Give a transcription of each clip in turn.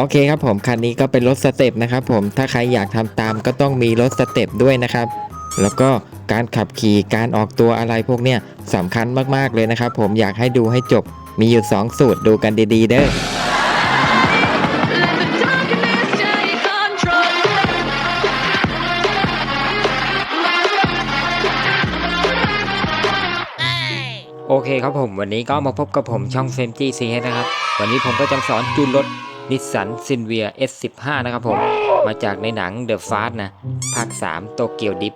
โอเคครับผมคันนี้ก็เป็นรถสเต็ปนะครับผมถ้าใครอยากทำตามก็ต้องมีรถสเต็ปด้วยนะครับ แล้วก็การขับขี่การออกตัวอะไรพวกเนี้ยสำคัญมากๆเลยนะครับ ผมอยากให้ดูให้จบมีอยู่ 2 สูตรดูกันดีๆ เด้อโอเคครับผมวันนี้ก็มาพบกับผมช่องเฟมจีซีนะครับ วันนี้ผมก็จะสอนจูนรถ นิสสันซินเวีย S15 นะครับผม มาจากในหนัง The Fast นะ ภาค 3 โตเกียวดิฟ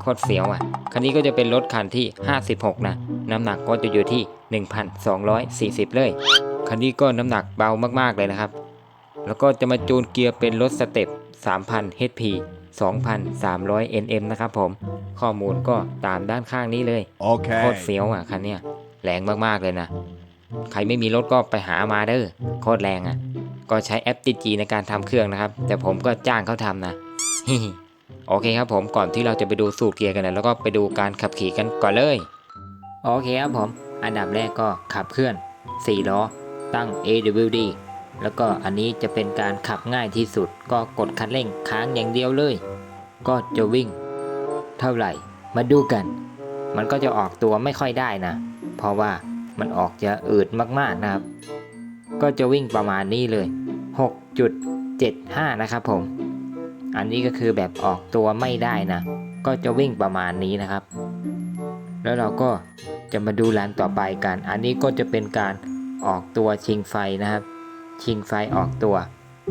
โคตรเฟี้ยวอะ คันนี้ก็จะเป็นรถคันที่ 56 นะ น้ำหนักก็จะอยู่ที่ 1,240 เลย คันนี้ก็น้ำหนักเบามากๆเลยนะครับ แล้วก็จะมาจูนเกียร์เป็นรถสเต็ป3,000 HP 2,300 Nm นะครับผม ข้อมูลก็ตามด้านข้างนี้เลยโคตร Okay. เฟี้ยวอะคันเนี้ยแรงมากๆเลยนะ ใครไม่มีรถก็ไปหามาเด้อโคตรแรงอะ ก็ใช้แอปติจีในการทำเครื่องนะครับ แต่ผมก็จ้างเขาทำนะโอเคครับผมก่อนที่เราจะไปดูสูตรเกียร์กันนะแล้วก็ไปดูการขับขี่กันก่อนเลย โอเคครับผม อันดับแรกก็ขับเคลื่อน4ล้อตั้ง AWD แล้วก็อันนี้จะเป็นการขับง่ายที่สุด ก็กดคันเร่งค้างอย่างเดียวเลย ก็จะวิ่ง เท่าไหร่ มาดูกัน มันก็จะออกตัวไม่ค่อยได้นะ เพราะว่ามันออกจะอืดมากๆนะครับ ก็จะวิ่งประมาณนี้เลย 6.75 นะครับผม อันนี้ก็คือแบบออกตัวไม่ได้นะ ก็จะวิ่งประมาณนี้นะครับ แล้วเราก็จะมาดูร้านต่อไปกัน อันนี้ก็จะเป็นการออกตัวชิงไฟนะครับ ชิงไฟออกตัว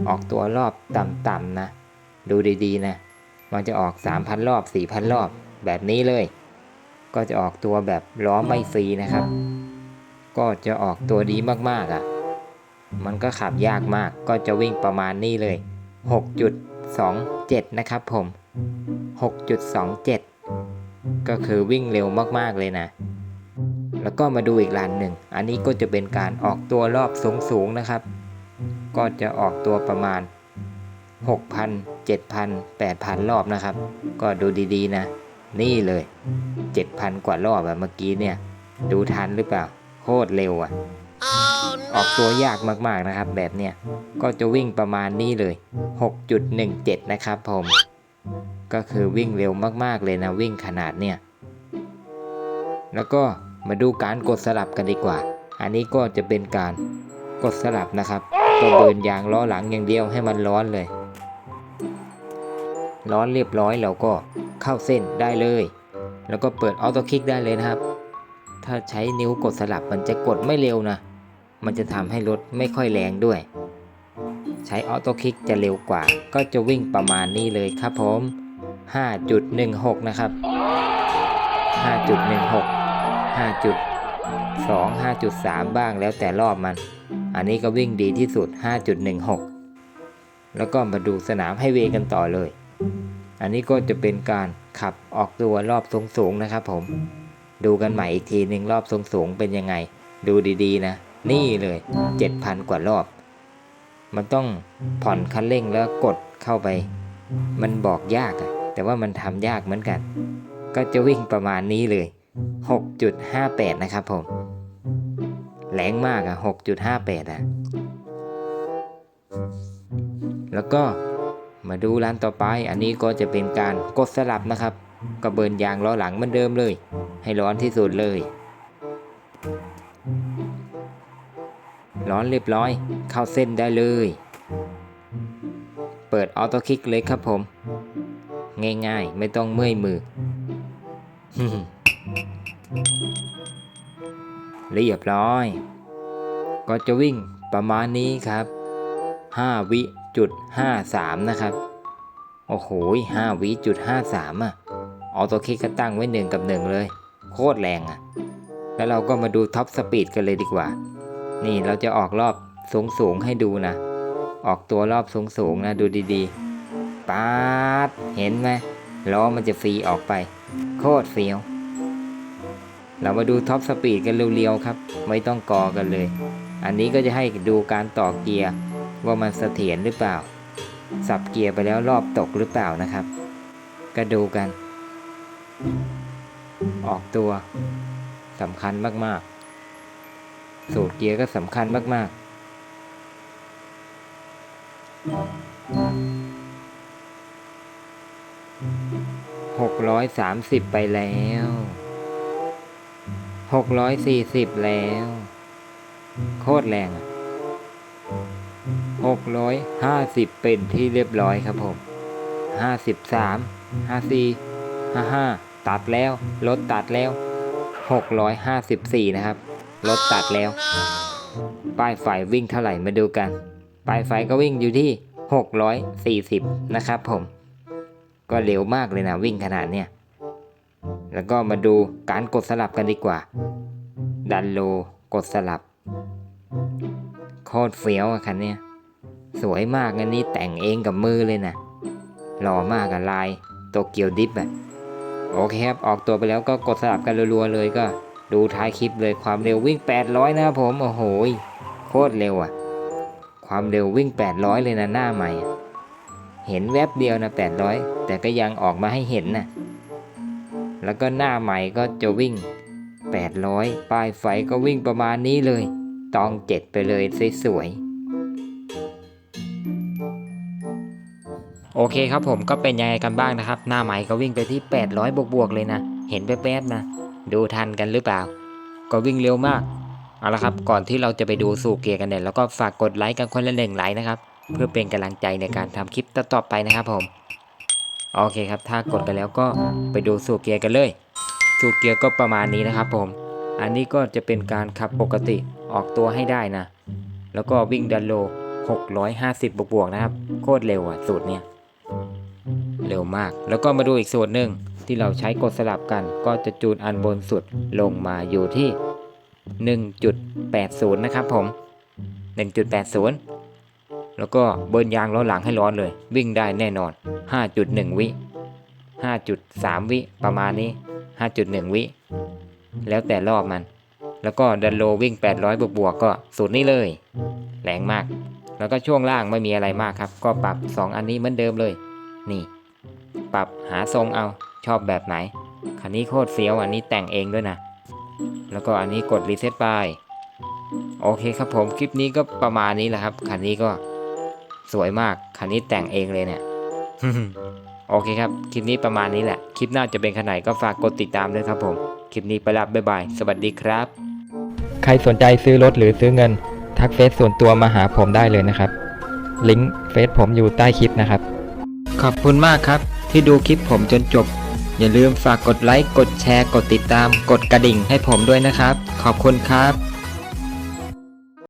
ออกตัวรอบต่ำๆนะ ดูดีๆนะ มันจะออก 3,000 รอบ 4,000 รอบแบบนี้เลย ก็จะออกตัวแบบล้อไม่ฟรีนะครับ ก็จะออกตัวดีมากๆอะ มันก็ขับยากมากก็จะวิ่งประมาณนี้เลย 6.27 นะครับผม 6.27 ก็คือวิ่งเร็วมากๆเลยนะ แล้วก็มาดูอีกลันหนึ่ง อันนี้ก็จะเป็นการออกตัวรอบสูงๆนะครับ ก็จะออกตัวประมาณ 6,000 7,000 8,000 รอบนะครับ ก็ดูดีๆนะ นี่เลย 7,000 กว่ารอบอะเมื่อกี้เนี่ย ดูทันหรือเปล่า โคตรเร็วอะ ออกตัวยากมากๆนะครับ แบบเนี้ยก็จะวิ่งประมาณนี้เลย 6.17 นะครับผม ก็คือวิ่งเร็วมากๆเลยนะวิ่งขนาดเนี่ยแล้วก็มาดูการกดสลับกันดีกว่า อันนี้ก็จะเป็นการกดสลับนะครับก็เบินยางล้อหลังอย่างเดียวให้มันร้อนเลย ร้อนเรียบร้อยเราก็เข้าเส้นได้เลย แล้วก็เปิดออโต้คลิกได้เลยนะครับ ถ้าใช้นิ้วกดสลับมันจะกดไม่เร็วนะ มันจะทำให้รถไม่ค่อยแรงด้วย ใช้ออโต้คลิกจะเร็วกว่า ก็จะวิ่งประมาณนี้เลยครับผม 5.16 นะครับ 5.16 5.2 5.3 บ้างแล้วแต่รอบมัน อันนี้ก็วิ่งดีที่สุด 5.16 แล้วก็มาดูสนามไฮเวย์กันต่อเลย อันนี้ก็จะเป็นการขับออกตัวรอบสูงๆนะครับผม ดูกันใหม่อีกทีหนึ่งรอบสูงๆเป็นยังไง ดูดีๆนะ นี่เลย 7,000 กว่ารอบ มันต้องผ่อนคันเร่งแล้วกดเข้าไป มันบอกยากอะแต่ว่ามันทำยากเหมือนกัน ก็จะวิ่งประมาณนี้เลย 6.58 นะครับผม แรงมากอะ6.58อะแล้วก็มาดูร้านต่อไป อันนี้ก็จะเป็นการกดสลับนะครับกระเบินยางล้อหลังเหมือนเดิมเลย ให้ร้อนที่สุดเลย ร้อนเรียบร้อย เข้าเส้นได้เลย เปิดออโต้คลิกเลยครับผม ง่ายๆ ไม่ต้องเมื่อยมือ เรียบร้อย ก็จะวิ่งประมาณนี้ครับ 5 วิจุด53 นะครับ โอ้โห5วิจุด53อะออโต้คลิกก็ตั้งไว้หนึ่งกับหนึ่งเลย โคตรแรงอะ แล้วเราก็มาดูท็อปสปีดกันเลยดีกว่า นี่เราจะออกรอบสูงสูงให้ดูนะ ออกตัวรอบสูงสูงนะดูดีๆป๊าดเห็นไหมล้อมันจะฟรีออกไป โคตรเฟี้ยว เรามาดูท็อปสปีดกันเร็วๆครับ ไม่ต้องกอกันเลย อันนี้ก็จะให้ดูการต่อเกียร์ว่ามันเสถียรหรือเปล่า สับเกียร์ไปแล้วรอบตกหรือเปล่านะครับ ก็ดูกัน ออกตัวสำคัญมากๆ สูตรเกียร์ก็สำคัญมากๆหกร้อยสามสิบไปแล้วหกร้อยสี่สิบแล้ว โคตรแรงอะหกร้อยห้าสิบเป็นที่เรียบร้อยครับผมห้าสิบสามห้าสี่ห้าห้าตัดแล้วรถตัดแล้วหกร้อยห้าสิบสี่นะครับ รถตัดแล้ว ป้ายไฟวิ่งเท่าไหร่มาดูกัน ป้ายไฟก็วิ่งอยู่ที่หกร้อยสี่สิบนะครับผม ก็เร็วมากเลยนะวิ่งขนาดเนี้ย แล้วก็มาดูการกดสลับกันดีกว่า ดันโลกดสลับ โคตรเฟี้ยวอะคันเนี้ย สวยมากอันนี้แต่งเองกับมือเลยนะหล่อมากอะลายโตเกียวดิฟอะโอเคครับ ออกตัวไปแล้วก็กดสลับกันรัวๆเลยก็ ดูท้ายคลิปเลยความเร็ววิ่ง 800 นะครับผมโอ้โหโคตรเร็วอะความเร็ววิ่ง 800 เลยนะหน้าใหม่ เห็นแวบเดียวนะ 800 แต่ก็ยังออกมาให้เห็นนะแล้วก็หน้าใหม่ก็จะวิ่ง 800 ป้ายไฟก็วิ่งประมาณนี้เลย ตองเจ็ดไปเลยสวยๆโอเคครับผมก็เป็นยังไงกันบ้างนะครับ หน้าใหม่ก็วิ่งไปที่ 800 บวกๆเลยนะ เห็นแป๊บๆนะ ดูทันกันหรือเปล่า ก็วิ่งเร็วมาก เอาละครับ ก่อนที่เราจะไปดูสู่เกียร์กันเนี่ยแล้วก็ฝากกดไลค์กันคนละหนึ่งไลค์นะครับ เพื่อเป็นกำลังใจในการทำคลิปต่อๆไปนะครับผม โอเคครับ ถ้ากดไปแล้วก็ไปดูสูบเกียร์กันเลย สูบเกียร์ก็ประมาณนี้นะครับผม อันนี้ก็จะเป็นการขับปกติออกตัวให้ได้นะ แล้วก็วิ่งดันโล 650 บวกๆนะครับ โคตรเร็วอะสูตรเนี้ยเร็วมาก แล้วก็มาดูอีกสูตรหนึ่ง ที่เราใช้กดสลับกัน ก็จะจูนอันบนสุดลงมาอยู่ที่ 1.80 นะครับผม 1.80 แล้วก็เบิร์นยางล้อหลังให้ร้อนเลย วิ่งได้แน่นอน 5.1 วิ 5.3 วิประมาณนี้ 5.1 วิ แล้วแต่รอบมัน แล้วก็ดันโลวิ่ง 800 บวกบวกๆก็สูตรนี้เลย แรงมาก แล้วก็ช่วงล่างไม่มีอะไรมากครับ ก็ปรับ 2 อันนี้เหมือนเดิมเลย นี่ ปรับหาทรงเอา ชอบแบบไหน คันนี้โคตรเฟี้ยวอันนี้แต่งเองด้วยนะ แล้วก็อันนี้กดรีเซ็ตไปโอเคครับผมคลิปนี้ก็ประมาณนี้แหละครับ คันนี้ก็สวยมาก คันนี้แต่งเองเลยเนี่ย โอเคครับ คลิปนี้ประมาณนี้แหละ คลิปหน้าจะเป็นขนาดก็ฝากกดติดตามด้วยครับผม คลิปนี้ไปแล้วบ๊ายบาย สวัสดีครับ ใครสนใจซื้อรถหรือซื้อเงิน ทักเฟซส่วนตัวมาหาผมได้เลยนะครับ ลิงก์เฟซผมอยู่ใต้คลิปนะครับ ขอบคุณมากครับ ที่ดูคลิปผมจนจบ อย่าลืมฝากกดไลค์ กดแชร์ กดติดตาม กดกระดิ่งให้ผมด้วยนะครับ ขอบคุณครับ